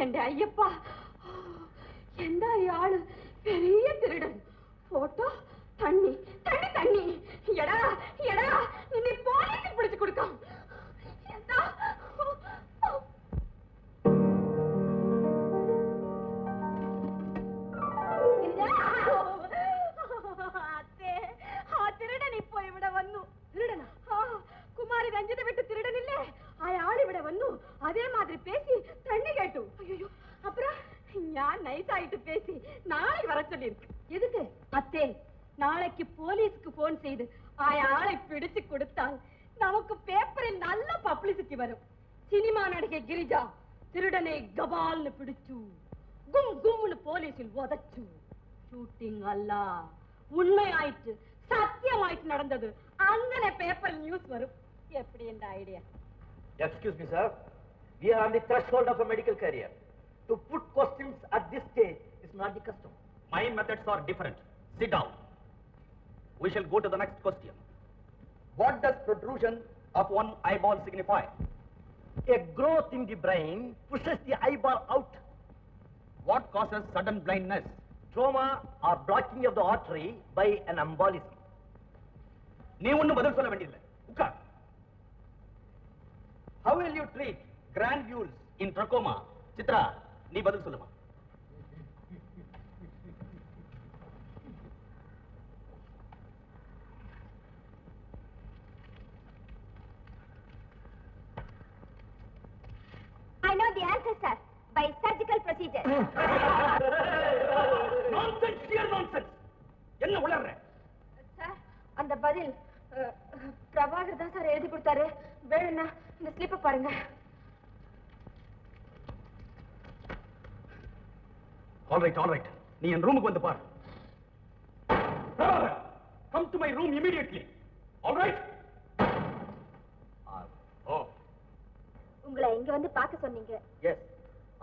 என் ஐயப்பா. எந்த ஆளு? பெரிய திருடன். போட்டோ தண்ணி தண்ணி தண்ணி. எடா எடா நீ போலீஸ் பிடிச்சு கொடுக்கும். நாளை வர எதுக்கு? அத்தே நாளைக்கு போலீஸ்க்கு போன் செய்து ஆளை பிடிச்சு கொடுத்தால் நமக்கு பேப்பரில் நல்ல பப்ளிசிட்டி வரும். சினிமா நடிகை கிரிஜா திருடனை கபால்னு பிடிச்சு கும் கும்னு போலீஸில் உதச்சு. ஷூட்டிங் அல்ல. உண்மையாயிற்று சத்தியமாயிட்டு நடந்தது. அங்கன பேப்பர் நியூஸ் வரும். எப்படி இந்த idea excuse me sir We are on the threshold of a medical career. To put questions at this stage is not the custom. My methods are different. Sit down. We shall go to the next question. What does protrusion of one eyeball signify? A growth in the brain pushes the eyeball out. What causes sudden blindness? Trauma or blocking of the artery by an embolism. நீ ஒண்ணும் பதில் சொல்ல வேண்டியதில்லை உட்கார் How will you treat granules in trachoma? Chitra நீ பதில் சொல்லுமா the answer, sir. By surgical procedure. Nonsense, sheer nonsense. என்ன உளர்ற? சார் அந்த பதில் அஹ், பிரபாகர் தான் சார் எழுதி கொடுத்தாரு. வேணும்னா இந்த ஸ்லிப்பை பாருங்க. ஆல் ரைட் ஆல் ரைட் நீ என் ரூமுக்கு வந்து பாரு. Come to my room immediately all right உங்களை இங்க வந்து பார்க்க சொன்னீங்க. எஸ்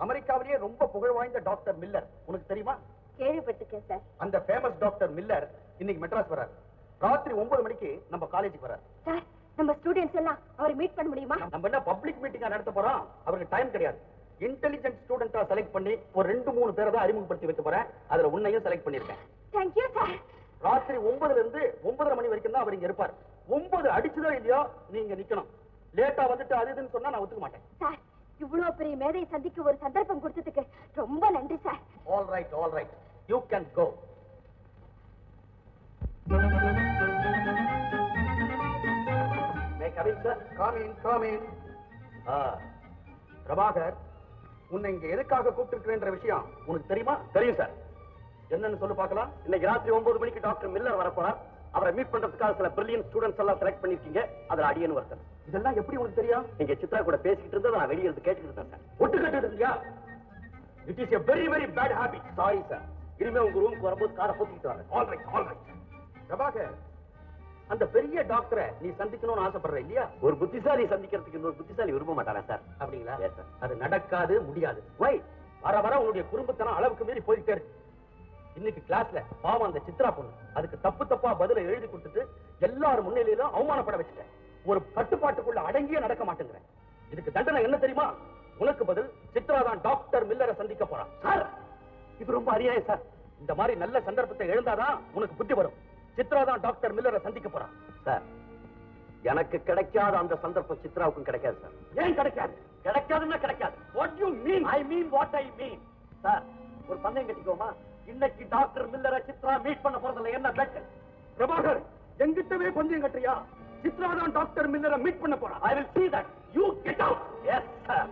அமெரிக்காவிலேயே ரொம்ப புகழ் வாய்ந்த டாக்டர் மில்லர். உனக்கு தெரியுமா? கேள்விப்பட்டிருக்கேன் சார். அந்த ஃபேமஸ் டாக்டர் மில்லர் இன்னைக்கு மெட்ராஸ் வரார் ராத்திரி ஒன்பது மணிக்கு நம்ம காலேஜுக்கு வரார் சார் நம்ம ஸ்டூடெண்ட்ஸ் எல்லாம் அவரை மீட் பண்ண முடியுமா? நம்ம என்ன பப்ளிக் மீட்டிங்கா நடத்த போறோம்? அவருக்கு டைம் கிடையாது. இன்டெலிஜென்ட் ஸ்டூடெண்டா செலக்ட் பண்ணி ஒரு ரெண்டு மூணு பேரை தான் அறிமுகப்படுத்தி வைக்க போறேன். அதுல உன்னையும் செலக்ட் பண்ணிருக்கேன் தேங்க்யூ சார் ராத்திரி ஒன்பதுல இருந்து ஒன்பதரை மணி வரைக்கும் தான் அவர் இங்க இருப்பார். ஒன்பது அடிச்சுதோ இல்லையோ நீங்க நிக்கணும். லேட்டா வந்துட்டு அது இதுன்னு சொன்னா நான் ஒத்துக்க மாட்டேன். சார் இவ்வளவு பெரிய மேதையை சந்திக்க ஒரு சந்தர்ப்பம் கொடுத்ததுக்கு ரொம்ப நன்றி sir. All right all right you can go Prabhakar உன்னை இங்க எதுக்காக கூப்பிட்டுருக்கிறேன்ற விஷயம் உனக்கு தெரியுமா? தெரியும் சார். என்னன்னு சொல்லு பார்க்கலாம். இன்னைக்கு ராத்திரி ஒன்பது மணிக்கு டாக்டர் மில்லர் வரப்போறார். அவரை மீட் பண்றதுக்காக சில பிரில்லியன் ஸ்டூடெண்ட்ஸ் எல்லாம் செலக்ட் பண்ணிருக்கீங்க அதுல அடியன் ஒருத்தன் இதெல்லாம் எப்படி உனக்கு தெரியும்? நீங்க சித்ரா கூட பேசிக்கிட்டு இருந்ததை நான் வெளியே இருந்து கேட்டுக்கிட்டு இருந்தேன் சார். ஒட்டு கட்டு இருந்தியா? It is a very very bad habit sorry sir இனிமே உங்க ரூமுக்கு வரும்போது காரை போத்திக்கிட்டு வரேன் all right all right Prabhakar அந்த பெரிய டாக்டரை நீ சந்திக்கணும்னு ஆசைப்படுற இல்லையா? ஒரு புத்திசாலி சந்திக்கிறதுக்கு இன்னொரு புத்திசாலி விரும்ப மாட்டாரா சார்? அப்படிங்களா? அது நடக்காது முடியாது. வை வர வர உன்னுடைய குடும்பத்தனம் அளவுக்கு மீறி போயிட்டே இருக்கு. இன்னைக்கு கிளாஸ்ல பாவம் அந்த சித்ரா பொண்ணு. அதுக்கு தப்பு தப்பா பதில எழுதி கொடுத்துட்டு எல்லாரும் முன்னிலையிலும் அவமானப்பட வச்சுட்டேன். ஒரு கட்டுப்பாட்டுக்குள்ள அடங்கியே நடக்க மாட்டேங்கிறேன். இதுக்கு தண்டனை என்ன தெரியுமா? உனக்கு பதில் சித்ரா தான் டாக்டர் மில்லரை சந்திக்க போறான். சார் இது ரொம்ப அநியாயம் சார். இந்த மாதிரி நல்ல சந்தர்ப்பத்தை எழுந்தாதான் உனக்கு புத்தி வரும். சித்ரா தான் டாக்டர் மில்லரை சந்திக்க போறான். சார் எனக்கு கிடைக்காத அந்த சந்தர்ப்பம் சித்ராவுக்கும் கிடைக்காது சார். ஏன் கிடைக்காது? கிடைக்காதுன்னா கிடைக்காது. What you mean I mean what I mean sir ஒரு பந்தயம் கட்டிக்கோமா? இன்னைக்கு டாக்டர் மில்லரை சித்ரா மீட் பண்ண போறதுல என்ன பெட் பிரபாகர் எங்கிட்டவே பந்தயம் கட்டுறியா? சித்ரா தான் டாக்டர் மில்லரை மீட் பண்ண போறா. I will see that. You get out. Yes sir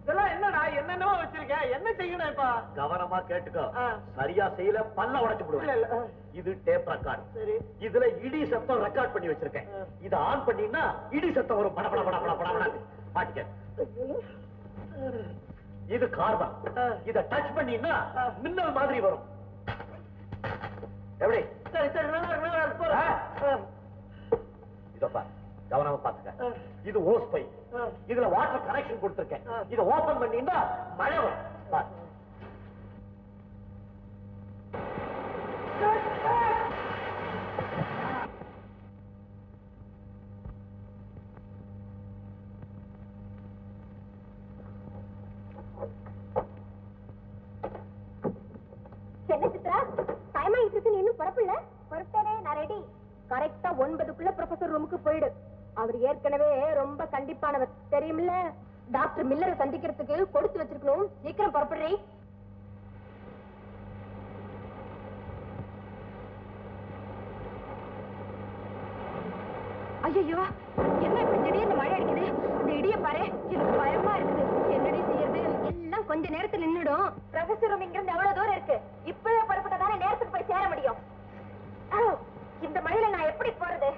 இதெல்லாம் என்னடா? என்னென்னவோ வச்சிருக்க? என்ன செய்யணும் இப்ப? கவனமா கேட்டுக்கோ. சரியா செய்யல பல்ல உடைச்சு இல்ல, இல்ல. விடுவேன் இது டேப் ரெக்கார்ட் சரி. இதுல இடி சத்தம் ரெக்கார்ட் பண்ணி வச்சிருக்கேன். இத ஆன் பண்ணினா இடி சத்தம் வரும். பட பட பட பட பட பட பாட்டுக்க இது கார்பன் ஆ. இத டச் பண்ணினா. மின்னல் மாதிரி வரும் எப்படி சரி சரி நல்லா இருக்கு, நல்லா இருக்கு. இதோ பாரு கவனமா பாத்துக்க. இது ஓஸ் பை. இதுல வாட்டர் கனெக்ஷன் கொடுத்திருக்கேன். இத ஓபன் பண்ணினா மழை வரும் கரெக்டா ஒன்பதுக்குள்ள ப்ரொஃபசர் ரூமுக்கு போயிடு. அவர் ஏற்கனவே ரொம்ப கண்டிப்பானவர். தெரியுமில்ல? டாக்டர் மில்லரை சந்திக்கிறதுக்கு கொடுத்து வச்சிருக்கணும். சீக்கிரம் புறப்படுறீ ஐயோ என்ன இப்படி திடீர்னு மழை அடிக்குது? இந்த இடிய பாரு எனக்கு பயமா இருக்குது. என்னடி செய்யறது? எல்லாம் கொஞ்ச நேரத்துல நின்னுடும். ப்ரொஃபசர் ரூம் இங்க இருந்து எவ்வளவு தூரம் இருக்கு? இப்பவே புறப்பட்டதானே நேரத்துக்கு போய் சேர முடியும். இந்த மழையில நான் எப்படி போறது?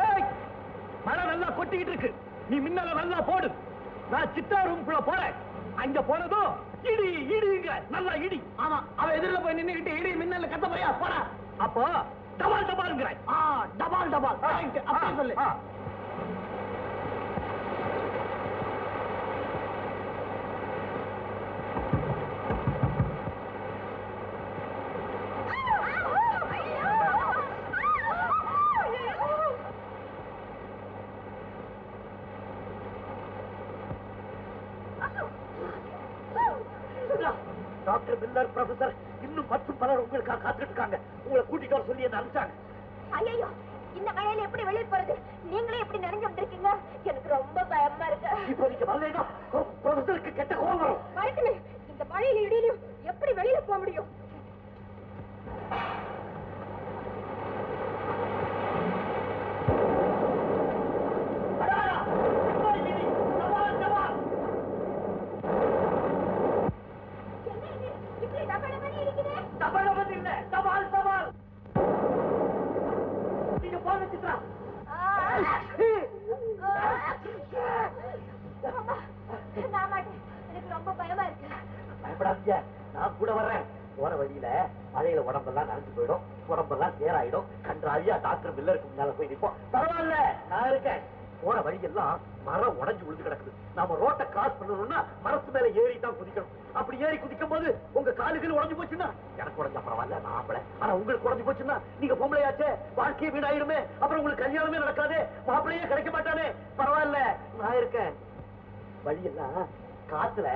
ஏய் மழை நல்லா கொட்டிக்கிட்டு இருக்கு. நீ மின்னல நல்லா போடு. நான் சித்தா ரூம்குள்ள போறேன். அங்க போனதும் இடி இடிங்க நல்லா இடி. ஆமா அவ எதிரில போய் நின்னுகிட்டு இடி மின்னல கத்த போறியா? போடா. அப்போ டபால் டபால்ங்கிறேன் ஆ டபால் டபால். சொல்லு. மில்லர் ப்ரொஃபசர் இன்னும் மற்றும் பலர் உங்களுக்காக காத்துட்டு இருக்காங்க உங்களை கூட்டிட்டு வர சொல்லி என்ன அனுப்பிச்சாங்க? ஐயோ இந்த மழையில எப்படி வெளியே போறது? நீங்களே எப்படி நினைஞ்சு வந்திருக்கீங்க? எனக்கு ரொம்ப பயமா இருக்கு. இப்போ நீங்க வரலைன்னா ப்ரொஃபசருக்கு கெட்ட கோபம் வரும் வரட்டுமே இந்த மழையில இடியிலும் எப்படி வெளியில போக முடியும் அடாடா! டபால் இடி! டபால், டபால்! என்ன இது இப்படி டபட மணி இருக்குது டபால் வந்து இல்ல டபால் டபால் நீங்க போங்க சித்ரா நான் மாட்டேன் எனக்கு ரொம்ப பயமா இருக்கு பயப்படாதீங்க நான் கூட வர்றேன். போற வழியில மழையில உடம்பெல்லாம் நனைஞ்சு போயிடும். உடம்பெல்லாம் சேராயிடும். கன்றாவியா டாக்டர் மில்லருக்கு முன்னால போய் நிற்போம் பரவாயில்ல நான் இருக்கேன். போற வழியெல்லாம் மரம் உடைஞ்சு விழுந்து கிடக்குது. நாம ரோட்டை கிராஸ் பண்ணணும்னா மரத்து மேல ஏறி தான் குதிக்கணும். அப்படி ஏறி குதிக்கும் போது உங்க காலுகள் உடஞ்சு போச்சுன்னா? எனக்கு உடஞ்சா பரவாயில்ல நான் ஆம்பளை. ஆனா உங்களுக்கு உடஞ்சு போச்சுன்னா நீங்க பொம்பளையாச்சே. வாழ்க்கையே வீணாயிருமே. அப்புறம் உங்களுக்கு கல்யாணமே நடக்காதே. மாப்பிள்ளையே கிடைக்க மாட்டானே. பரவாயில்ல நான் இருக்கேன். வழியெல்லாம் காத்துல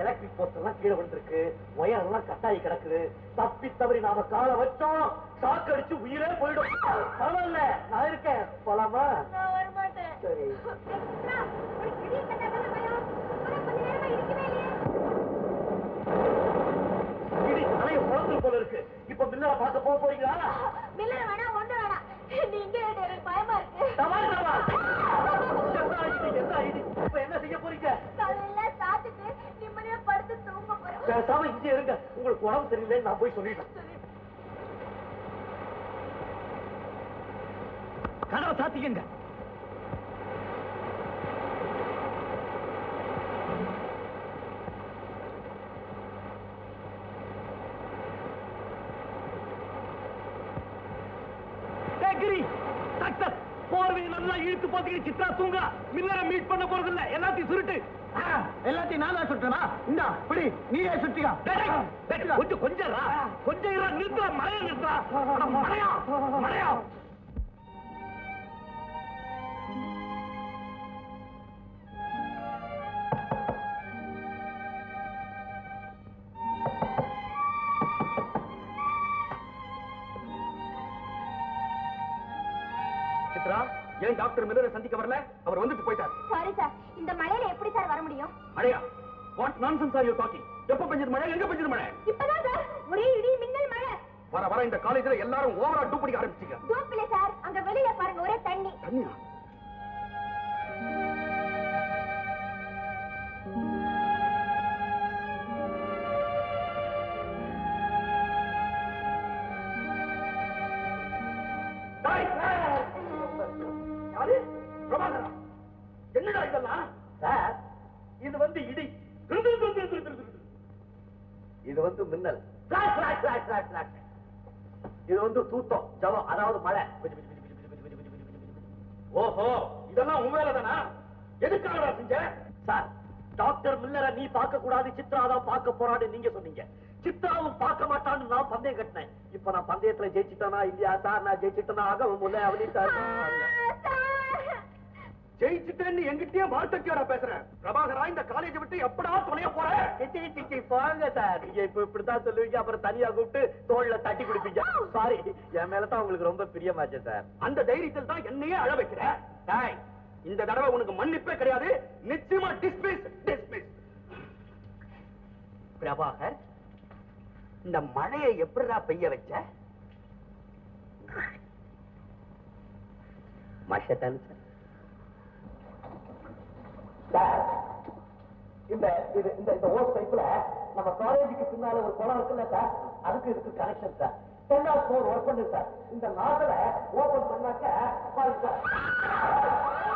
எலக்ட்ரிக் போஸ்ட் எல்லாம் கீழே விழுந்திருக்கு. ஒயர் எல்லாம் கட்டாயி கிடக்குது. தப்பி தவறி நாம காலை வச்சோம். ஷாக் அடிச்சு உயிரே போயிடும். பரவாயில்ல நான் இருக்கேன். போலாமா? சரி. இடி தலைய போல இருக்கு. இப்ப மில்லரை பார்க்க போக போறீங்களா மில்லர் வேணாம் ஒண்ணு வேணாம் நீங்க எனக்கு பயமா இருக்கு டபால் டபால் என்ன இடி என்ன இடி இப்ப என்ன செய்ய போறீங்க காலையில சாப்பிட்டுட்டு நிம்மதியா படுத்து தூங்க போறோம் பேசாம இங்கே இருங்க உங்களுக்கு உணவு சரியில்லைன்னு நான் போய் சொல்லிட்டேன். கதவை சாத்திக்கங்க. போர்வையை நல்லா இழுத்து போத்துக்கிட்டு சித்ரா தூங்கா. மில்லரை மீட் பண்ண போறதில்லை. எல்லாத்தையும் சுருட்டு. எல்லாத்தையும் நான் தான் சுட்டனா இந்தா பிடி நீயே சுட்டிக்கா. கொஞ்சம் கொஞ்சம். கொஞ்சம் இரா நிறுத்துறா மழைய நிறுத்துறா மழையா சித்ரா ஏன் டாக்டர் மில்லரை சந்திக்க வரல? அவர் வந்துட்டு போயிட்டார். சாரி சார் இந்த மழையில எப்படி சார் வர முடியும்? மழையா what nonsense are you talking எப்ப பெஞ்சது மழை? எங்க பெஞ்சது மழை? இப்பதான் சார். ஒரே இடி மின்னல் மழை. வர வர இந்த காலேஜ்ல எல்லாரும் ஓவரா டூ பிடிக்க ஆரம்பிச்சிட்டீங்க. தூப்பில சார். அங்க வெளியில பாருங்க ஒரே தண்ணி. தண்ணியா? பிரபாகரா. என்னடா இதெல்லாம்? சார் இது வந்து இடி. இது வந்து மின்னல். இது வந்து தூத்தம் ஜவம் அதாவது மழை. ஓஹோ இதெல்லாம் உன் எதுக்காக செஞ்ச? சார் டாக்டர் மில்லரை நீ பார்க்க கூடாது சித்ரா தான் பார்க்க போறான்னு நீங்க சொன்னீங்க. சித்ராவும் பார்க்க மாட்டான்னு நான் பந்தயம் கட்டினேன். இப்ப நான் பந்தயத்துல ஜெயிச்சிட்டேனா இல்லையா? சார் நான் ஜெயிச்சிட்டேனா? ஆக முல்ல அவனி சார். ஜெயிச்சுட்டேன்னு எங்கிட்டயே வார்த்தைக்காரா பேசுறேன் பிரபாகரா இந்த காலேஜ் விட்டு எப்படா தொலைய போற? கிச்சி கிச்சி போங்க சார். நீங்க இப்ப இப்படித்தான் சொல்லுவீங்க. அப்புறம் தனியா கூப்பிட்டு தோல்ல தட்டி குடிப்பீங்க சாரி என் மேல தான் உங்களுக்கு ரொம்ப பிரியமாச்சு சார். அந்த தைரியத்தில் தான் என்னையே அழ வைக்கிற. டேய், இந்த தடவை உனக்கு மன்னிப்பே கிடையாது. நிச்சயமா டிஸ்மிஸ் டிஸ்மிஸ் பிரபாகர் இந்த மழையை எப்படிடா பெய்ய வச்ச? மஷத்தான் சார். இந்த இது இந்த இந்த ஓஸ் பைப்ல நம்ம காலேஜுக்கு பின்னால ஒரு குளம் இருக்குல்ல சார் அதுக்கு இதுக்கு connection sir ten four work பண்ணு சார் இந்த நாட்டில் ஓபன் பண்ணாக்க பாருங்க சார்